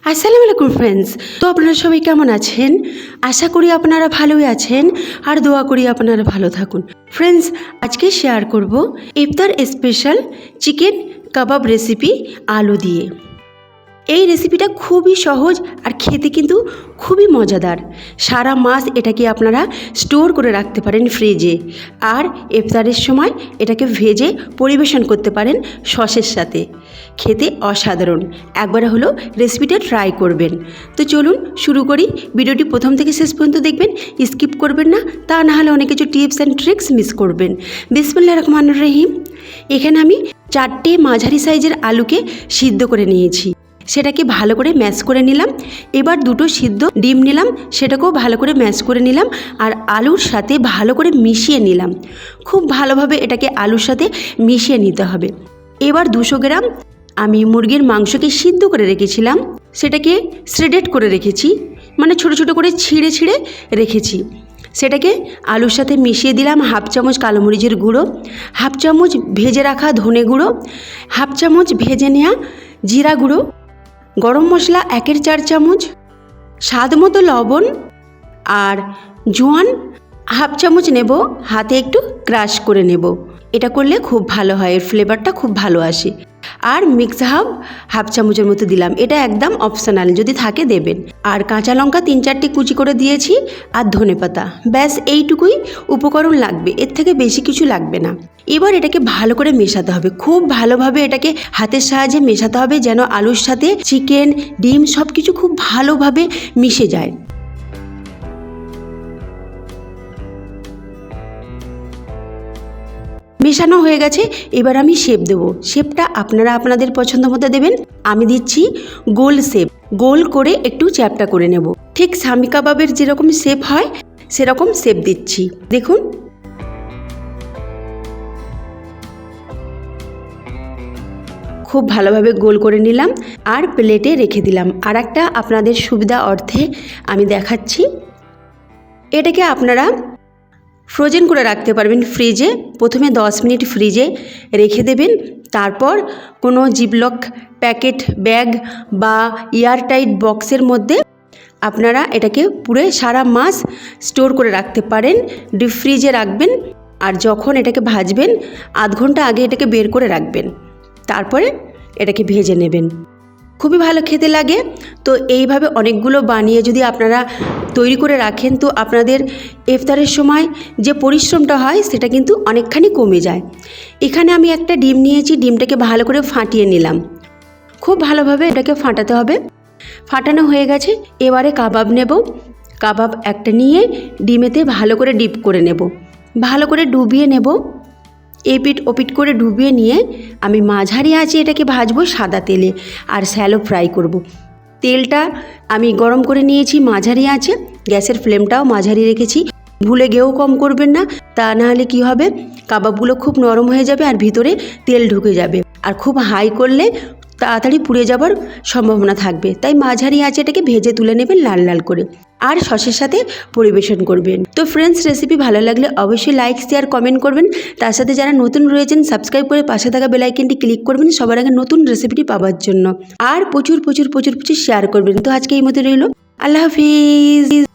আসসালামু আলাইকুম ফ্রেন্ডস তো আপনারা সবাই কেমন আছেন? আশা করি আপনারা ভালোই আছেন আর দোয়া করি আপনারা ভালো থাকুন। ফ্রেন্ডস আজকে শেয়ার করব ইফতার স্পেশাল চিকেন কাবাব রেসিপি আলু দিয়ে। এই রেসিপিটা খুবই সহজ আর খেতে কিন্তু খুবই মজাদার। সারা মাস এটাকে আপনারা স্টোর করে রাখতে পারেন ফ্রিজে আর ইফতারের সময় এটাকে ভেজে পরিবেশন করতে পারেন সসের সাথে। খেতে অসাধারণ। একবার হলো রেসিপিটা ট্রাই করবেন। তো চলুন শুরু করি। ভিডিওটি প্রথম থেকে শেষ পর্যন্ত দেখবেন স্কিপ করবেন না, তা না হলে অনেক কিছু টিপস অ্যান্ড ট্রিক্স মিস করবেন। বিসমুল্লাহ রহমান রহিম। এখানে আমি চারটে মাঝারি সাইজের আলুকে সিদ্ধ করে নিয়েছি। সেটাকে ভালো করে ম্যাশ করে নিলাম। এবার দুটো সিদ্ধ ডিম নিলাম, সেটাকেও ভালো করে ম্যাশ করে নিলাম আর আলুর সাথে ভালো করে মিশিয়ে নিলাম। খুব ভালোভাবে এটাকে আলুর সাথে মিশিয়ে নিতে হবে। এবার দুশো গ্রাম আমি মুরগির মাংসকে সিদ্ধ করে রেখেছিলাম। সেটাকে শ্রেডেড করে রেখেছি মানে ছোট ছোট করে ছিঁড়ে ছিঁড়ে রেখেছি। সেটাকে আলুর সাথে মিশিয়ে দিলাম হাফ চামচ কালো মরিচের গুঁড়ো, হাফ চামচ ভেজে রাখা ধনে গুঁড়ো, হাফ চামচ ভেজে নেওয়া জিরা গুঁড়ো গরম মশলা একের চার চামচ, স্বাদ মতো লবণ আর জোয়ান হাফ চামচ নেব। হাতে একটু ক্রাশ করে নেব। এটা করলে খুব ভালো হয়, এর ফ্লেভারটা খুব ভালো আসে। আর মিক্স হাফ হাফ চামচের মতো দিলাম। এটা একদম অপশনাল যদি থাকে দেবেন। আর কাঁচা লঙ্কা তিন চারটি কুচি করে দিয়েছি আর ধনে পাতা। ব্যাস, এইটুকুই উপকরণ লাগবে। এর থেকে বেশি কিছু লাগবে না। এবার এটাকে ভালো করে মেশাতে হবে। খুব ভালোভাবে এটাকে হাতের সাহায্যে মেশাতে হবে যেন আলুর সাথে চিকেন ডিম সব কিছু খুব ভালোভাবে মিশে যায়। মেশানো হয়ে গেছে, এবার আমি শেপ দেবো। শেপটা আপনারা আপনাদের পছন্দ মতো দেবেন। আমি দিচ্ছি গোল শেপ গোল করে একটু চ্যাপটা করে নেব। ঠিক স্বামী কাবাবের যেরকম শেপ হয়, সেরকম শেপ দিচ্ছি। দেখুন। খুব ভালোভাবে গোল করে নিলাম আর প্লেটে রেখে দিলাম। আর একটা আপনাদের সুবিধা অর্থে আমি দেখাচ্ছি। এটাকে আপনারা ফ্রোজেন করে রাখতে পারবেন ফ্রিজে প্রথমে দশ মিনিট ফ্রিজে রেখে দেবেন। তারপর কোনো জিপলক প্যাকেট ব্যাগ বা এয়ারটাইট বক্সের মধ্যে আপনারা এটাকে পুরো সারা মাস স্টোর করে রাখতে পারেন। ডিপ ফ্রিজে রাখবেন আর যখন এটাকে ভাজবেন, আধ ঘণ্টা আগে এটাকে বের করে রাখবেন। তারপরে এটাকে ভেজে নেবেন। খুবই ভালো খেতে লাগে। তো এইভাবে অনেকগুলো বানিয়ে যদি আপনারা তৈরি করে রাখেন, তো আপনাদের ইফতারের সময় যে পরিশ্রমটা হয়, সেটা কিন্তু অনেকখানি কমে যায়। এখানে আমি একটা ডিম নিয়েছি, ডিমটাকে ভালো করে ফাটিয়ে নিলাম। খুব ভালোভাবে এটাকে ফাটাতে হবে। ফাটানো হয়ে গেছে, এবারে কাবাব নেব। কাবাব একটা নিয়ে ডিমেতে ভালো করে ডিপ করে নেব। ভালো করে ডুবিয়ে নেব। এপিট ওপিট করে ডুবিয়ে নিয়ে আমি মাঝারি আঁচে এটাকে ভাজবো সাদা তেলে আর স্যালো ফ্রাই করব। তেলটা আমি গরম করে নিয়েছি মাঝারি আছে গ্যাসের ফ্লেমটাও মাঝারি রেখেছি। ভুলে গেও কম করবেন না, তা নাহলে কি হবে? কাবাবগুলো খুব নরম হয়ে যাবে আর ভিতরে তেল ঢুকে যাবে। আর খুব হাই করলে তাড়াতাড়ি পুড়ে যাবার সম্ভাবনা থাকবে। তাই মাঝারি আঁচে এটাকে ভেজে তুলে নেবেন লাল লাল করে আর সসের সাথে পরিবেশন করবেন। তো ফ্রেন্ডস রেসিপি ভালো লাগলে অবশ্যই লাইক শেয়ার কমেন্ট করবেন। তার সাথে যারা নতুন রয়েছেন সাবস্ক্রাইব করে পাশে থাকা বেলাইকেনটি ক্লিক করবেন সবার আগে নতুন রেসিপিটি পাওয়ার জন্য। আর প্রচুর প্রচুর প্রচুর প্রচুর শেয়ার করবেন। তো আজকে এই মতো রইল। আল্লাহ হাফিজ।